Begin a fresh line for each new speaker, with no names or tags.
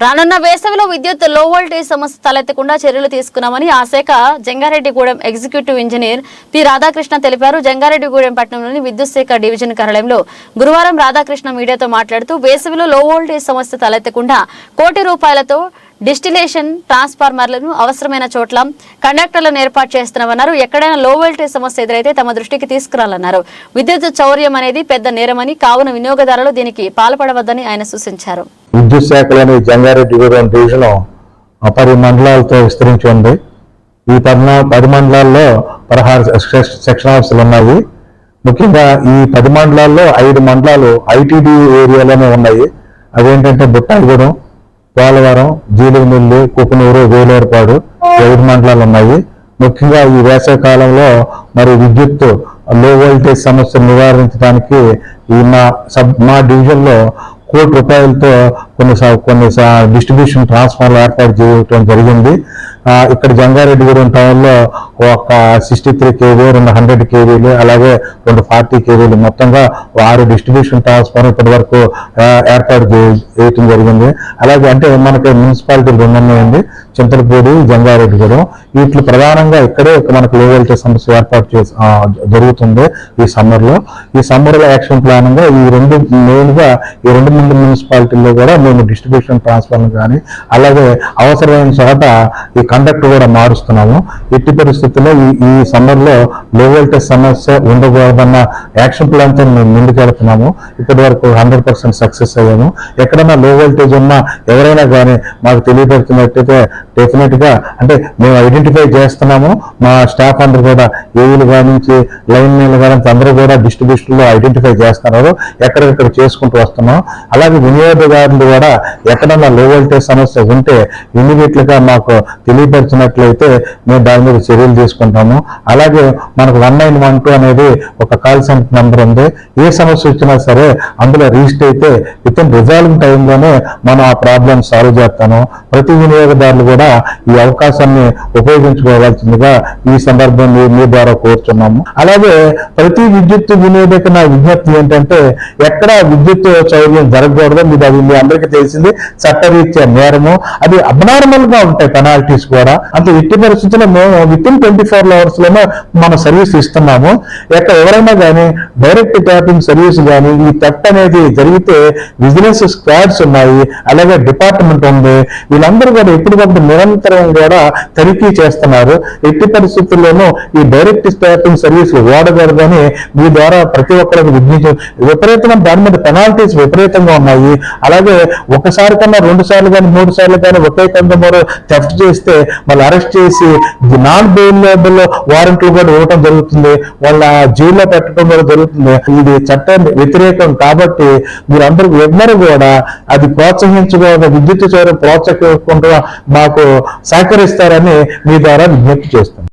రానున్న వేసవిలో విద్యుత్లో వోల్టేజ్ సమస్య తలెత్తకుండా చర్యలు తీసుకున్నామని ఆ శాఖ Jangareddygudem executive engineer P Radhakrishna తెలిపారు. జంగారెడ్డిగూడెం పట్టణంలోని విద్యుత్ శాఖ డివిజన్ కార్యాలయంలో గురువారం రాధాకృష్ణ మీడియాతో మాట్లాడుతూ వేసవిలో లో వోల్టేజ్ సమస్య తలెత్తకుండా కోటి రూపాయలతో డిస్టిలేషన్ ట్రాన్స్ఫార్మర్లను అవసరమైన చోట్ల కండక్టర్లను ఏర్పాటు చేస్తున్నామన్నారు. ఎక్కడైనా లో వోల్టేజ్ సమస్య ఎదురైతే తమ దృష్టికి తీసుకురాలన్నారు. విద్యుత్ చౌర్యం అనేది పెద్ద నేరమని కావున వినియోగదారులు దీనికి పాల్పడవద్దని ఆయన సూచించారు.
విద్యుత్ శాఖలోని జంగారెడ్డిగూడెం డివిజన్ పది మండలాలతో విస్తరించి ఉంది. ఈ పద్నా పది మండలాల్లో పదహారు సెక్షన్ ఆఫీసులు ఉన్నాయి. ముఖ్యంగా ఈ పది మండలాల్లో ఐదు మండలాలు ఐటీడీ ఏరియాలోనే ఉన్నాయి. అవేంటంటే బుట్టాయిగూడెం పోలవరం జీలుగుమిల్లి కుకునూరు వేలేరుపాడు ఈ ఐదు మండలాలు ఉన్నాయి. ముఖ్యంగా ఈ వేసవి కాలంలో మరి విద్యుత్లో వోల్టేజ్ సమస్యను నివారించడానికి ఈ మా సబ్ మా డివిజన్లో కోటి రూపాయలతో కొన్ని కొన్ని డిస్ట్రిబ్యూషన్ ట్రాన్స్ఫార్మర్ ఏర్పాటు చేయడం జరిగింది. ఇక్కడ ఇక్కడ జంగారెడ్డిగూడెం టౌన్లో ఒక సిక్స్టీ త్రీ కేవీ రెండు హండ్రెడ్ కేవీలు అలాగే రెండు ఫార్టీ కేవీలు మొత్తంగా ఆరు డిస్ట్రిబ్యూషన్ ట్రాన్స్ఫార్మర్ ఇప్పటి వరకు ఏర్పాటు చేయటం జరిగింది. అలాగే అంటే మనకి మున్సిపాలిటీలు రెండు ఉన్నాయండి చింతలపూడి జంగారెడ్డిగూడెం వీటిలో ప్రధానంగా ఇక్కడే మనకు లో వోల్టేజ్ సమస్య ఏర్పాటు చేసి జరుగుతుంది ఈ సమ్మర్లో ఈ సమ్మర్లో యాక్షన్ ప్లాన్గా ఈ రెండు మెయిన్గా ఈ రెండు మంది మున్సిపాలిటీల్లో కూడా మేము డిస్ట్రిబ్యూషన్ ట్రాన్స్ఫర్లు కానీ అలాగే అవసరమైన చోట ఈ కండక్ట్ కూడా మారుస్తున్నాము. ఎట్టి పరిస్థితుల్లో ఈ ఈ సమ్మర్లో లో వోల్టేజ్ సమస్య ఉండకూడదన్న యాక్షన్ ప్లాన్తో మేము ముందుకెళ్తున్నాము. ఇప్పటి వరకు హండ్రెడ్ పర్సెంట్ సక్సెస్ అయ్యాము. ఎక్కడైనా లో వోల్టేజ్ ఉన్నా ఎవరైనా కానీ మాకు తెలియపడుతున్నట్టయితే డెఫినెట్గా అంటే మేము ఐడెంటిఫై చేస్తున్నాము. మా స్టాఫ్ అందరూ కూడా ఏఈలు కానించి లైన్ మెన్లు కానీ అందరూ కూడా డిస్ట్రిబ్యూషన్లో ఐడెంటిఫై చేస్తున్నారు. ఎక్కడెక్కడ చేసుకుంటూ వస్తున్నాం. అలాగే వినియోగదారులు కూడా ఎక్కడన్నా లో వోల్టేజ్ సమస్య ఉంటే ఇమీడియట్లుగా మాకు తెలియపరిచినట్లయితే మేము దాని మీద చర్యలు తీసుకుంటాము. అలాగే మనకు వన్ నైన్ వన్ టూ అనేది ఒక కాల్ సెంటర్ నెంబర్ ఉంది. ఏ సమస్య వచ్చినా సరే అందులో రిజిస్టర్ అయితే విత్ ఇన్ రిజాల్వింగ్ టైంలోనే మనం ఆ ప్రాబ్లమ్ సాల్వ్ చేస్తాను ప్రతి వినియోగదారులు కూడా ఈ అవకాశాన్ని ఉపయోగించుకోవాల్సిందిగా ఈ సందర్భం మీ ద్వారా కోరుచున్నాము. అలాగే ప్రతి విద్యుత్ వినియోగక నా విజ్ఞప్తి ఏంటంటే ఎక్కడ విద్యుత్ చౌర్యం జరగకూడదు. మీరు అది మీ అందరికీ చేసింది చట్టరీత్యా నేరము. అది అబ్నార్మల్గా ఉంటాయి పెనాల్టీస్ కూడా. అంటే ఎట్టి పరిస్థితుల్లో మేము విత్ ఇన్ ట్వంటీ ఫోర్ అవర్స్లోనే మన సర్వీస్ ఇస్తున్నాము. ఎక్కడ ఎవరైనా కానీ డైరెక్ట్ ట్యాపింగ్ సర్వీస్ కానీ ఈ థెఫ్ట్ అనేది జరిగితే విజిలెన్స్ స్క్వాడ్స్ ఉన్నాయి అలాగే డిపార్ట్మెంట్ ఉంది. వీళ్ళందరూ కూడా ఎప్పటికప్పుడు నిరంతరం కూడా తనిఖీ చేస్తున్నారు. ఎట్టి పరిస్థితుల్లోనూ ఈ డైరెక్ట్ ట్యాపింగ్ సర్వీసులు వాడకూడదని మీ ద్వారా ప్రతి ఒక్కరికి విజ్ఞప్తి విపరీతమైన దాని మీద పెనాల్టీస్ విపరీతంగా ఉన్నాయి. అలాగే ఒకసారి కన్నా రెండు సార్లు కానీ మూడు సార్లు కానీ ఒకే కందమూరు థెఫ్ట్ చేస్తే వాళ్ళు అరెస్ట్ చేసి నాన్ బెయిలబుల్ వారెంట్లు కూడా ఇవ్వడం జరుగుతుంది. వాళ్ళ జైల్లో పెట్టడం కూడా జరుగుతుంది. ఇది చట్టం వ్యతిరేకం కాబట్టి మీరందరూ ఎవ్వరు కూడా అది ప్రోత్సహించుకోగా విద్యుత్ చోరం ప్రోత్సహించకుండా మాకు సహకరిస్తారని మీ ద్వారా విజ్ఞప్తి చేస్తున్నాం.